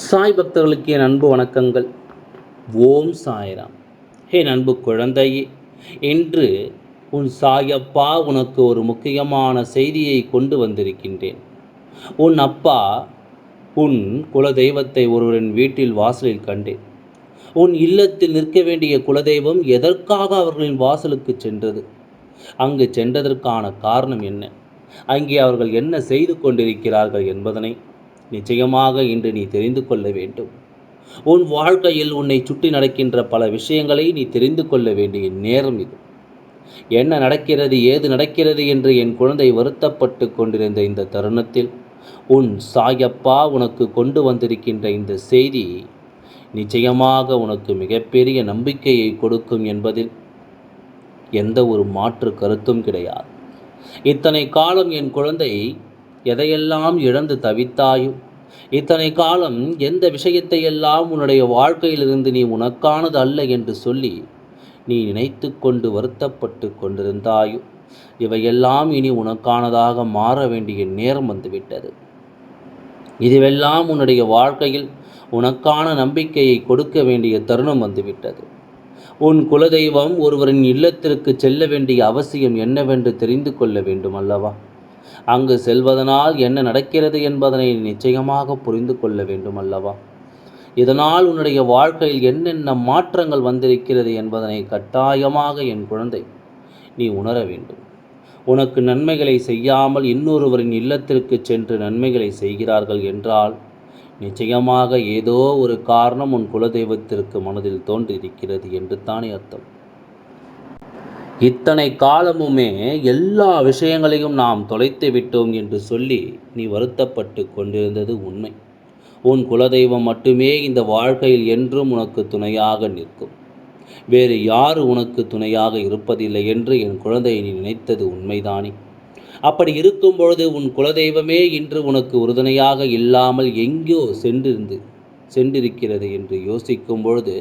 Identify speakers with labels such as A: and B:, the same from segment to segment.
A: சாய் பக்தர்களுக்கு என் அன்பு வணக்கங்கள். ஓம் சாய்ராம். என் அன்பு குழந்தையே என்று உன் சாயப்பா உனக்கு ஒரு முக்கியமான செய்தியை கொண்டு வந்திருக்கின்றேன். உன் அப்பா உன் குலதெய்வத்தை ஒருவரின் வீட்டில் வாசலில் கண்டேன். உன் இல்லத்தில் நிற்க வேண்டிய குலதெய்வம் எதற்காக அவர்களின் வாசலுக்கு சென்றது? அங்கு சென்றதற்கான காரணம் என்ன? அங்கே அவர்கள் என்ன செய்து கொண்டிருக்கிறார்கள் என்பதனை நிச்சயமாக இன்று நீ தெரிந்து கொள்ள வேண்டும். உன் வாழ்க்கையில் உன்னை சுற்றி நடக்கின்ற பல விஷயங்களை நீ தெரிந்து கொள்ள வேண்டிய நேரம் இது. என்ன நடக்கிறது ஏது நடக்கிறது என்று என் குழந்தை வருத்தப்பட்டு கொண்டிருந்த இந்த தருணத்தில் உன் சாயப்பா உனக்கு கொண்டு வந்திருக்கின்ற இந்த செய்தி நிச்சயமாக உனக்கு மிகப்பெரிய நம்பிக்கையை கொடுக்கும் என்பதில் எந்த ஒரு மாற்று கருத்தும் கிடையாது. இத்தனை காலம் என் குழந்தை எதையெல்லாம் இழந்து தவித்தாயோ? இத்தனை காலம் எந்த விஷயத்தையெல்லாம் உன்னுடைய வாழ்க்கையிலிருந்து நீ உனக்கானது அல்ல என்று சொல்லி நீ நினைத்து கொண்டு வருத்தப்பட்டு கொண்டிருந்தாயோ? இவையெல்லாம் இனி உனக்கானதாக மாற வேண்டிய நேரம் வந்துவிட்டது. இதுவெல்லாம் உன்னுடைய வாழ்க்கையில் உனக்கான நம்பிக்கையை கொடுக்க வேண்டிய தருணம் வந்துவிட்டது. உன் குலதெய்வம் ஒருவரின் இல்லத்திற்கு செல்ல வேண்டிய அவசியம் என்னவென்று தெரிந்து கொள்ள வேண்டும் அல்லவா அங்கு செல்வதனால் என்ன நடக்கிறது என்பதனை நிச்சயமாக புரிந்து கொள்ள வேண்டும் அல்லவா இதனால் உன்னுடைய வாழ்க்கையில் என்னென்ன மாற்றங்கள் வந்திருக்கிறது என்பதனை கட்டாயமாக என் குழந்தை நீ உணர வேண்டும். உனக்கு நன்மைகளை செய்யாமல் இன்னொருவரின் இல்லத்திற்கு சென்று நன்மைகளை செய்கிறார்கள் என்றால் நிச்சயமாக ஏதோ ஒரு காரணம் உன் குலதெய்வத்திற்கு மனதில் தோன்றியிருக்கிறது என்று தானே அர்த்தம். இத்தனை காலமுமே எல்லா விஷயங்களையும் நாம் தொலைத்து விட்டோம் என்று சொல்லி நீ வருத்தப்பட்டு கொண்டிருந்தது உண்மை. உன் குலதெய்வம் மட்டுமே இந்த வாழ்க்கையில் என்றும் உனக்கு துணையாக நிற்கும். வேறு யார் உனக்கு துணையாக இருப்பதில்லை என்று என் குழந்தையை நீ நினைத்தது உண்மைதானே. அப்படி இருக்கும் பொழுது உன் குலதெய்வமே இன்று உனக்கு உறுதுணையாக இல்லாமல் எங்கோ சென்றிருந்து சென்றிருக்கிறது என்று யோசிக்கும் பொழுது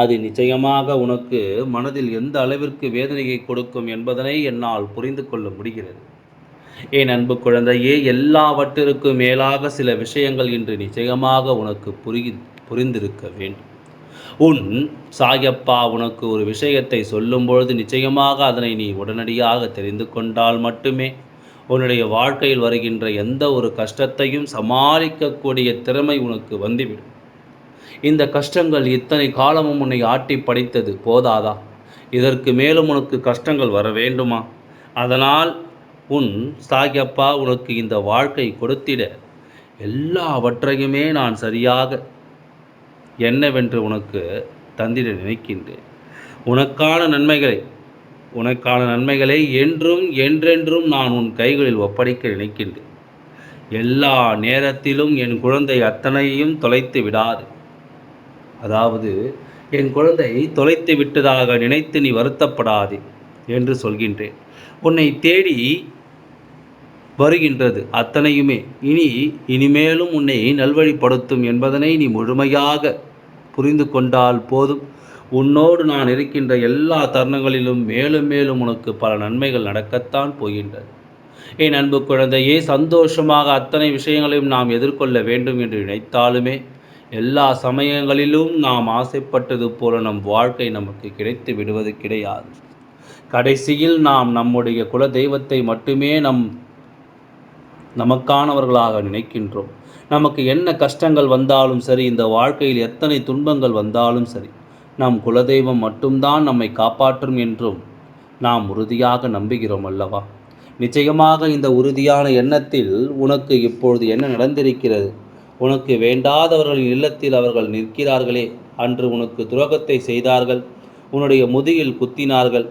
A: அது நிச்சயமாக உனக்கு மனதில் எந்த அளவிற்கு வேதனையை கொடுக்கும் என்பதனை என்னால் புரிந்து கொள்ள முடிகிறது. என் அன்பு குழந்தையே எல்லாவற்றிற்கும் மேலாக சில விஷயங்கள் இன்று நிச்சயமாக உனக்கு புரி புரிந்திருக்க வேண்டும். உன் சாயப்பா உனக்கு ஒரு விஷயத்தை சொல்லும் பொழுது நிச்சயமாக அதனை நீ உடனடியாக தெரிந்து கொண்டால் மட்டுமே உன்னுடைய வாழ்க்கையில் வருகின்ற எந்த ஒரு கஷ்டத்தையும் சமாளிக்கக்கூடிய திறமை உனக்கு வந்துவிடும். இந்த கஷ்டங்கள் இத்தனை காலமும் உன்னை ஆட்டி படைத்தது போதாதா? இதற்கு மேலும் உனக்கு கஷ்டங்கள் வர வேண்டுமா? அதனால் உன் சாகியப்பா உனக்கு இந்த வாழ்க்கை கொடுத்திட எல்லாவற்றையுமே நான் சரியாக என்னவென்று உனக்கு தந்திட நினைக்கின்றேன். உனக்கான நன்மைகளை உனக்கான நன்மைகளை என்றும் என்றென்றும் நான் உன் கைகளில் ஒப்படைக்க நினைக்கின்றேன். எல்லா நேரத்திலும் என் குழந்தை அத்தனையும் தொலைத்து விடாது. அதாவது என் குழந்தை தொலைத்து விட்டதாக நினைத்து நீ வருத்தப்படாதே என்று சொல்கின்றேன். உன்னை தேடி வருகின்றது அத்தனையுமே. இனி இனிமேலும் உன்னை நல்வழிப்படுத்தும் என்பதனை நீ முழுமையாக புரிந்து கொண்டால் போதும். உன்னோடு நான் இருக்கின்ற எல்லா தருணங்களிலும் மேலும் மேலும் உனக்கு பல நன்மைகள் நடக்கத்தான் போகின்றது. என் அன்பு குழந்தையே சந்தோஷமாக அத்தனை விஷயங்களையும் நாம் எதிர்கொள்ள வேண்டும் என்று நினைத்தாலுமே எல்லா சமயங்களிலும் நாம் ஆசைப்பட்டது போல நம் வாழ்க்கை நமக்கு கிடைத்து விடுவது கிடையாது. கடைசியில் நாம் நம்முடைய குல தெய்வத்தை மட்டுமே நம் நமக்கானவர்களாக நினைக்கின்றோம். நமக்கு என்ன கஷ்டங்கள் வந்தாலும் சரி இந்த வாழ்க்கையில் எத்தனை துன்பங்கள் வந்தாலும் சரி நம் குலதெய்வம் மட்டும்தான் நம்மை காப்பாற்றும் என்றும் நாம் உறுதியாக நம்புகிறோம் அல்லவா? நிச்சயமாக இந்த உறுதியான எண்ணத்தில் உனக்கு இப்பொழுது என்ன நடந்திருக்கிறது? உனக்கு வேண்டாதவர்களின் இல்லத்தில் அவர்கள் நிற்கிறார்களே அன்று உனக்கு துரோகத்தை செய்தார்கள் உன்னுடைய முதுகில் குத்தினார்கள்.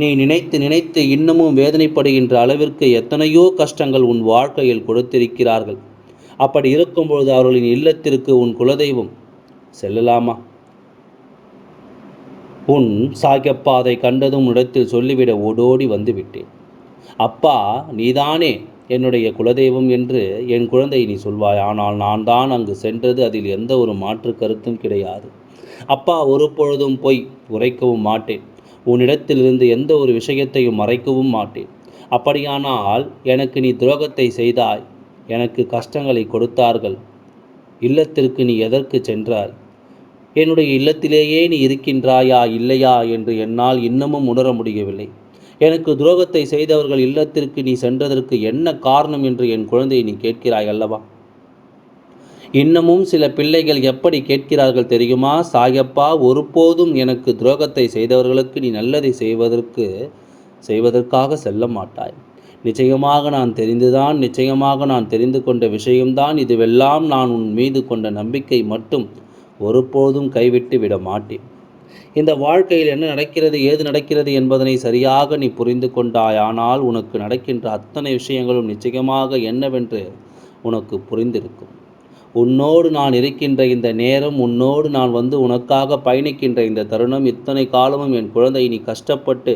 A: நீ நினைத்து நினைத்து இன்னமும் வேதனைப்படுகின்ற அளவிற்கு எத்தனையோ கஷ்டங்கள் உன் வாழ்க்கையில் கொடுத்திருக்கிறார்கள். அப்படி இருக்கும்பொழுது அவர்களின் இல்லத்திற்கு உன் குலதெய்வம் செல்லலாமா? உன் சாயப்பாதை கண்டதும் இடத்தில் சொல்லிவிட ஓடோடி வந்துவிட்டேன். அப்பா நீதானே என்னுடைய குலதெய்வம் என்று என் குழந்தை நீ சொல்வாய். ஆனால் நான் தான் அங்கு சென்றது அதில் எந்த ஒரு மாற்று கருத்தும் கிடையாது. அப்பா ஒரு பொழுதும் போய் உரைக்கவும் மாட்டேன். உன்னிடத்திலிருந்து எந்த ஒரு விஷயத்தையும் மறைக்கவும் மாட்டேன். அப்படியானால் எனக்கு நீ துரோகத்தை செய்தாய். எனக்கு கஷ்டங்களை கொடுத்தார்கள். இல்லத்திற்கு நீ எதற்கு சென்றாய்? என்னுடைய இல்லத்திலேயே நீ இருக்கின்றாயா இல்லையா என்று என்னால் இன்னமும் உணர முடியவில்லை. எனக்கு துரோகத்தை செய்தவர்கள் இல்லத்திற்கு நீ சென்றதற்கு என்ன காரணம் என்று என் குழந்தையை நீ கேட்கிறாய் அல்லவா? இன்னமும் சில பிள்ளைகள் எப்படி கேட்கிறார்கள் தெரியுமா? சாயப்பா ஒருபோதும் எனக்கு துரோகத்தை செய்தவர்களுக்கு நீ நல்லதை செய்வதற்கு செய்வதற்காக செல்ல மாட்டாய். நிச்சயமாக நான் தெரிந்துதான் நிச்சயமாக நான் தெரிந்து கொண்ட விஷயம்தான் இதுவெல்லாம். நான் உன் மீது கொண்ட நம்பிக்கை மட்டும் ஒருபோதும் கைவிட்டு விட மாட்டேன். இந்த வாழ்க்கையில் என்ன நடக்கிறது ஏது நடக்கிறது என்பதனை சரியாக நீ புரிந்து கொண்டாயானால் உனக்கு நடக்கின்ற அத்தனை விஷயங்களும் நிச்சயமாக என்னவென்று உனக்கு புரிந்திருக்கும். உன்னோடு நான் இருக்கின்ற இந்த நேரம் உன்னோடு நான் வந்து உனக்காக பயணிக்கின்ற இந்த தருணம் இத்தனை காலமும் என் குழந்தை நீ கஷ்டப்பட்டு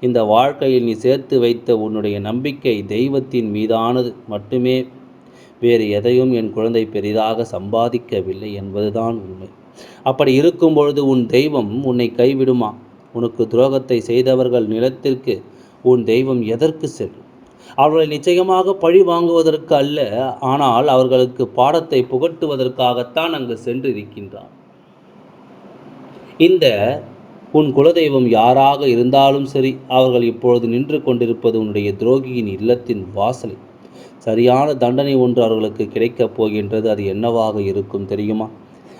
A: இந்த வாழ்க்கையில் நீ சேர்த்து வைத்த உன்னுடைய நம்பிக்கை தெய்வத்தின் மீதானது. மட்டுமே வேறு எதையும் என் குழந்தை பெரிதாக சம்பாதிக்கவில்லை என்பதுதான் உண்மை. அப்படி இருக்கும் பொழுது உன் தெய்வம் உன்னை கைவிடுமா? உனக்கு துரோகத்தை செய்தவர்கள் நிலத்திற்கு உன் தெய்வம் எதற்கு செல்லும்? அவர்களை நிச்சயமாக பழி வாங்குவதற்கு அல்ல ஆனால் அவர்களுக்கு பாடத்தை புகட்டுவதற்காகத்தான் அங்கு சென்று இருக்கின்றான் இந்த உன் குலதெய்வம் யாராக இருந்தாலும் சரி அவர்கள் இப்பொழுது நின்று கொண்டிருப்பது உன்னுடைய துரோகியின் இல்லத்தின் வாசலை. சரியான தண்டனை ஒன்று அவர்களுக்கு கிடைக்கப் போகின்றது அது என்னவாக இருக்கும் தெரியுமா?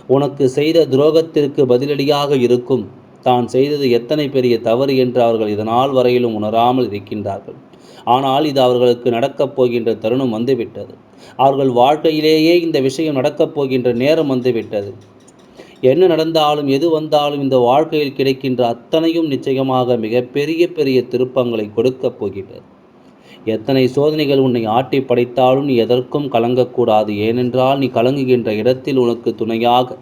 A: உனக்கு செய்த துரோகத்திற்கு பதிலடியாக இருக்கும். தான் செய்தது எத்தனை பெரிய தவறு என்று அவர்கள் இதனால் வரையிலும் உணராமல் இருக்கின்றார்கள். ஆனால் இது அவர்களுக்கு நடக்கப் போகின்ற தருணம் வந்துவிட்டது. அவர்கள் வாழ்க்கையிலேயே இந்த விஷயம் நடக்கப் போகின்ற நேரம் வந்துவிட்டது. என்ன நடந்தாலும் எது வந்தாலும் இந்த வாழ்க்கையில் கிடைக்கின்ற அத்தனையும் நிச்சயமாக மிகப்பெரிய பெரிய திருப்பங்களை கொடுக்கப் போகின்றது. எத்தனை சோதனைகள் உன்னை ஆட்டி படைத்தாலும் நீ எதற்கும் கலங்கக்கூடாது. ஏனென்றால் நீ கலங்குகின்ற இடத்தில் உனக்கு துணையாக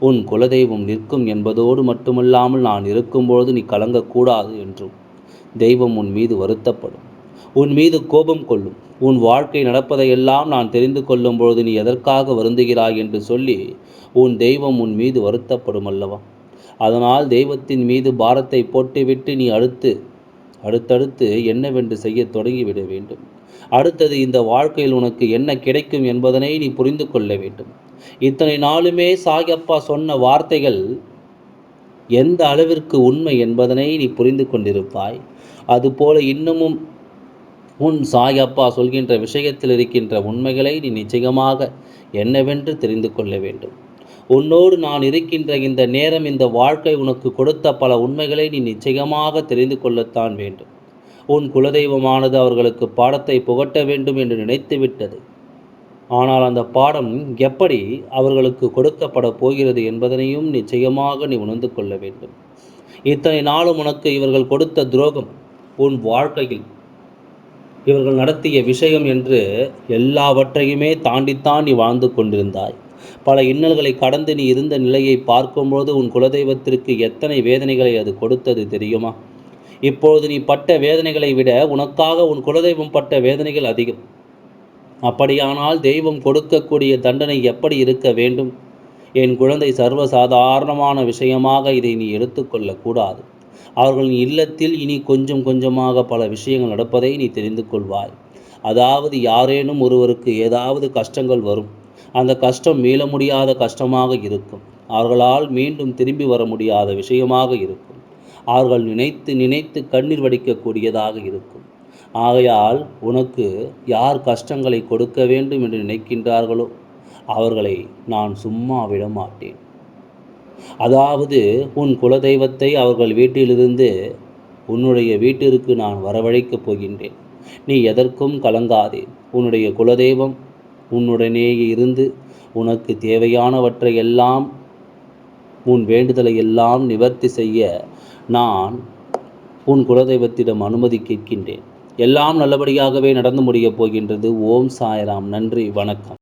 A: உன் குலதெய்வம் நிற்கும் என்பதோடு மட்டுமல்லாமல் நான் இருக்கும்பொழுது நீ கலங்கக்கூடாது என்றும் தெய்வம் உன் மீது வருத்தப்படும். உன் மீது கோபம் கொள்ளும். உன் வாழ்க்கை நடப்பதையெல்லாம் நான் தெரிந்து கொள்ளும் பொழுது நீ எதற்காக வருந்துகிறாய் என்று சொல்லி உன் தெய்வம் உன் மீது வருத்தப்படும் அல்லவா? அதனால் தெய்வத்தின் மீது பாரத்தை போட்டுவிட்டு நீ அடுத்து அடுத்தடுத்து என்னவென்று செய்ய தொடங்கிவிட வேண்டும். அடுத்தது இந்த வாழ்க்கையில் உனக்கு என்ன கிடைக்கும் என்பதனை நீ புரிந்து கொள்ள வேண்டும். இத்தனை நாளுமே சாயப்பா சொன்ன வார்த்தைகள் எந்த அளவிற்கு உண்மை என்பதனை நீ புரிந்து கொண்டிருப்பாய். அதுபோல இன்னமும் உன் சாயப்பா சொல்கின்ற விஷயத்தில் இருக்கின்ற உண்மைகளை நீ நிச்சயமாக என்னவென்று தெரிந்து கொள்ள வேண்டும். உன்னோடு நான் இருக்கின்ற இந்த நேரம் இந்த வாழ்க்கை உனக்கு கொடுத்த பல உண்மைகளை நீ நிச்சயமாக தெரிந்து கொள்ளத்தான் வேண்டும். உன் குலதெய்வமானது அவர்களுக்கு பாடத்தை புகட்ட வேண்டும் என்று நினைத்து விட்டது. ஆனால் அந்த பாடம் எப்படி அவர்களுக்கு கொடுக்கப்பட போகிறது என்பதனையும் நிச்சயமாக நீ உணர்ந்து கொள்ள வேண்டும். இத்தனை நாளும் உனக்கு இவர்கள் கொடுத்த துரோகம் உன் வாழ்க்கையில். இவர்கள் நடத்திய விஷயம் என்று எல்லாவற்றையுமே தாண்டித்தான் நீ வாழ்ந்து கொண்டிருந்தாய். பல இன்னல்களை கடந்து நீ இருந்த நிலையை பார்க்கும்போது உன் குலதெய்வத்திற்கு எத்தனை வேதனைகளை அது கொடுத்தது தெரியுமா? இப்பொழுது நீ பட்ட வேதனைகளை விட உனக்காக உன் குலதெய்வம் பட்ட வேதனைகள் அதிகம். அப்படியானால் தெய்வம் கொடுக்கக்கூடிய தண்டனை எப்படி இருக்க வேண்டும்? என் குழந்தை சர்வசாதாரணமான விஷயமாக இதை நீ எடுத்துக்கொள்ளக்கூடாது அவர்களின் இல்லத்தில் இனி கொஞ்சம் கொஞ்சமாக பல விஷயங்கள் நடப்பதை நீ தெரிந்து கொள்வாய். அதாவது யாரேனும் ஒருவருக்கு ஏதாவது கஷ்டங்கள் வரும். அந்த கஷ்டம் மீள முடியாத கஷ்டமாக இருக்கும். அவர்களால் மீண்டும் திரும்பி வர முடியாத விஷயமாக இருக்கும். அவர்கள் நினைத்து நினைத்து கண்ணீர் வடிக்கக்கூடியதாக இருக்கும். ஆகையால் உனக்கு யார் கஷ்டங்களை கொடுக்க வேண்டும் என்று நினைக்கின்றார்களோ அவர்களை நான் சும்மா விட மாட்டேன் அதாவது உன் குலதெய்வத்தை அவர்கள் வீட்டிலிருந்து உன்னுடைய வீட்டிற்கு நான் வரவழைக்கப் போகின்றேன். நீ எதற்கும் கலங்காதே. உன்னுடைய குலதெய்வம் உன்னுடனேயே இருந்து உனக்கு தேவையானவற்றை எல்லாம் உன் வேண்டுதலை எல்லாம் நிவர்த்தி செய்ய நான் உன் குலதெய்வத்திடம் அனுமதி கேட்கின்றேன். எல்லாம் நல்லபடியாகவே நடந்து முடியப் போகின்றது. ஓம் சாய்ராம். நன்றி. வணக்கம்.